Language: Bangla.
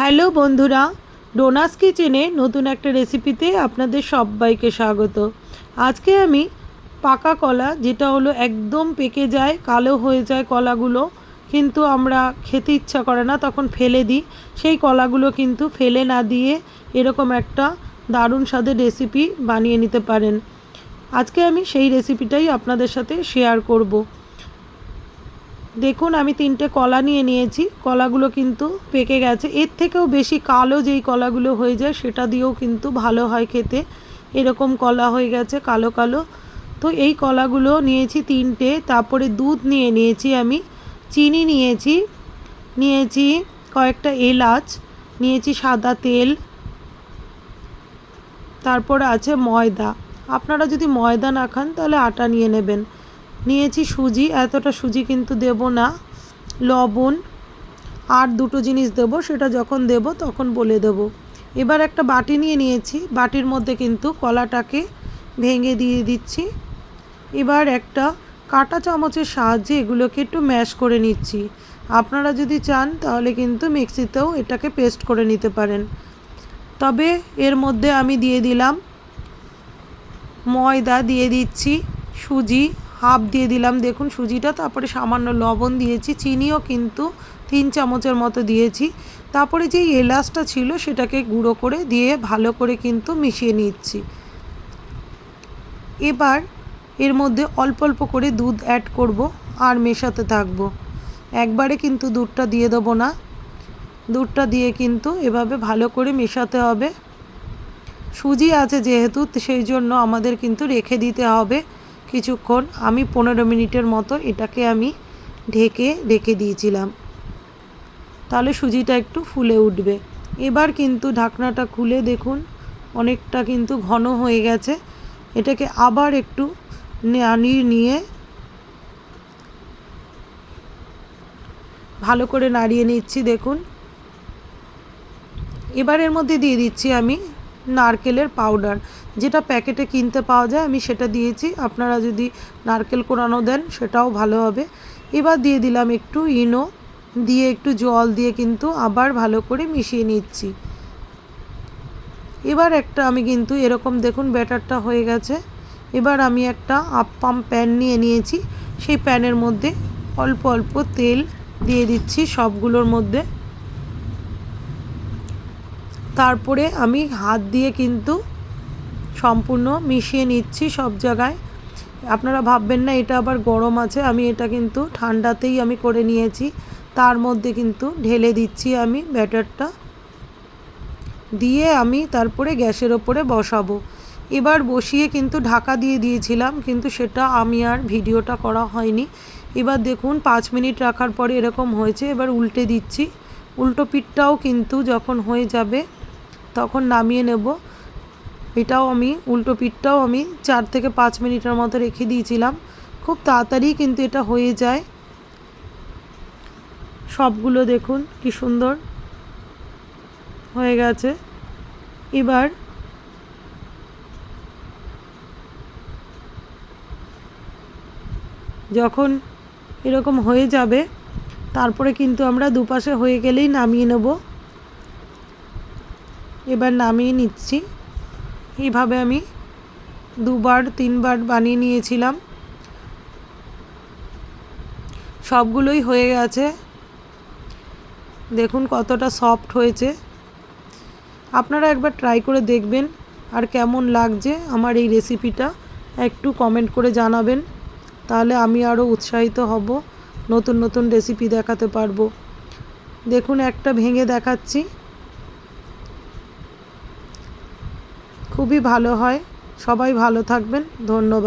হ্যালো বন্ধুরা, ডোনাস কিচেনে নতুন একটা রেসিপিতে আপনাদের সবাইকে স্বাগত। আজকে আমি পাকা কলা, যেটা হলো একদম পেকে যায়, কালো হয়ে যায় কলাগুলো, কিন্তু আমরা খেতে ইচ্ছা করে না, তখন ফেলে দিই। সেই কলাগুলো কিন্তু ফেলে না দিয়ে এরকম একটা দারুণ স্বাদের রেসিপি বানিয়ে নিতে পারেন। আজকে আমি সেই রেসিপিটাই আপনাদের সাথে শেয়ার করব। দেখুন, আমি তিনটে কলা নিয়ে নিয়েছি। কলাগুলো কিন্তু পেকে গেছে। এর থেকেও বেশি কালো যেই কলাগুলো হয়ে যায়, সেটা দিয়েও কিন্তু ভালো হয় খেতে। এরকম কলা হয়ে গেছে, কালো কালো। তো এই কলাগুলো নিয়েছি তিনটে। তারপরে দুধ নিয়ে নিয়েছি আমি। চিনি নিয়েছি। নিয়েছি কয়েকটা এলাচ। নিয়েছি সাদা তেল। তারপর আছে ময়দা। আপনারা যদি ময়দা না খান, তাহলে আটা নিয়ে নেবেন। নিয়েছি সুজি, এতটা সুজি কিন্তু দেব না। লবণ আর দুটো জিনিস দেব, সেটা যখন দেব তখন বলে দেব। এবার একটা বাটি নিয়ে নিয়েছি, বাটির মধ্যে কিন্তু কলাটাকে ভেঙে দিয়ে দিচ্ছি। এবার একটা কাটা চামচের সাহায্যে এগুলোকে একটু ম্যাশ করে নিচ্ছি। আপনারা যদি চান তাহলে কিন্তু মিক্সিতেও এটাকে পেস্ট করে নিতে পারেন। তবে এর মধ্যে আমি দিয়ে দিলাম ময়দা, দিয়ে দিচ্ছি সুজি। হাফ দিয়ে দিলাম। দেখুন সুজিটা, তারপরে সামান্য লবণ দিয়েছি, চিনিও কিন্তু তিন চামচের মতো দিয়েছি। তারপরে যেই এলাচটা ছিল, সেটাকে গুঁড়ো করে দিয়ে ভালো করে কিন্তু মিশিয়ে নিচ্ছি। এবার এর মধ্যে অল্প অল্প করে দুধ অ্যাড করব আর মেশাতে থাকব। একবারে কিন্তু দুধটা দিয়ে দেবো না। দুধটা দিয়ে কিন্তু এভাবে ভালো করে মেশাতে হবে। সুজি আছে যেহেতু সেই জন্য আমাদের কিন্তু রেখে দিতে হবে। কিছুক্ষণ আমি পনেরো মিনিটের মতো এটাকে আমি ঢেকে রেখে দিয়েছিলাম। তাহলে সুজিটা একটু ফুলে উঠবে। এবার কিন্তু ঢাকনাটা খুলে দেখুন, অনেকটা কিন্তু ঘন হয়ে গেছে। এটাকে আবার একটু নাড়িয়ে নিয়ে ভালো করে নাড়িয়ে নিচ্ছি, দেখুন। এবার এর মধ্যে দিয়ে দিচ্ছি আমি নারকেলের পাউডার যেটা প্যাকেটে কিনতে পাওয়া যায়, আমি সেটা দিয়েছি। আপনারা যদি নারকেল কোরানো দেন, সেটাও ভালো হবে। এবার দিয়ে দিলাম একটু ইনো। দিয়ে একটু জল দিয়ে কিন্তু আবার ভালো করে মিশিয়ে নিচ্ছি। এবার একটা আমি কিন্তু, এরকম দেখুন ব্যাটারটা হয়ে গেছে। এবার আমি একটা আপ্পাম প্যান নিয়ে নিয়েছি। সেই প্যানের মধ্যে অল্প অল্প তেল দিয়ে দিচ্ছি সবগুলোর মধ্যে। তারপরে আমি হাত দিয়ে কিন্তু সম্পূর্ণ মিশিয়ে নিচ্ছি সব জায়গায়। আপনারা ভাববেন না, এটা আবার গরম আছে, আমি এটা কিন্তু ঠান্ডাতেই আমি করে নিয়েছি। তার মধ্যে কিন্তু ঢেলে দিচ্ছি আমি ব্যাটারটা। দিয়ে আমি তারপরে গ্যাসের ওপরে বসাবো। এবার বসিয়ে কিন্তু ঢাকা দিয়ে দিয়েছিলাম, কিন্তু সেটা আমি আর ভিডিওটা করা হয়নি। এবার দেখুন, পাঁচ মিনিট রাখার পরে এরকম হয়েছে, এবার উল্টে দিচ্ছি। উল্টো পিঠটাও কিন্তু যখন হয়ে যাবে তখন নামিয়ে নেব। এটাও আমি, উল্টো পিঠটাও আমি চার থেকে পাঁচ মিনিটের মতো রেখে দিয়েছিলাম। খুব তাড়াতাড়ি কিন্তু এটা হয়ে যায়। সবগুলো দেখুন কি সুন্দর হয়ে গেছে। এবার যখন এরকম হয়ে যাবে, তারপরে কিন্তু আমরা দুপাশে হয়ে গেলেই নামিয়ে নেব। এবার নামিয়ে নিচ্ছি। এইভাবে আমি দুবার, তিনবার বানিয়ে নিয়েছিলাম। সবগুলোই হয়ে গেছে। দেখুন কতটা সফট হয়েছে। আপনারা একবার ট্রাই করে দেখবেন আর কেমন লাগছে আমার এই রেসিপিটা একটু কমেন্ট করে জানাবেন। তাহলে আমি আরও উৎসাহিত হব, নতুন নতুন রেসিপি দেখাতে পারব। দেখুন একটা ভেঙে দেখাচ্ছি। খুবই ভালো হয়। সবাই ভালো থাকবেন। ধন্যবাদ।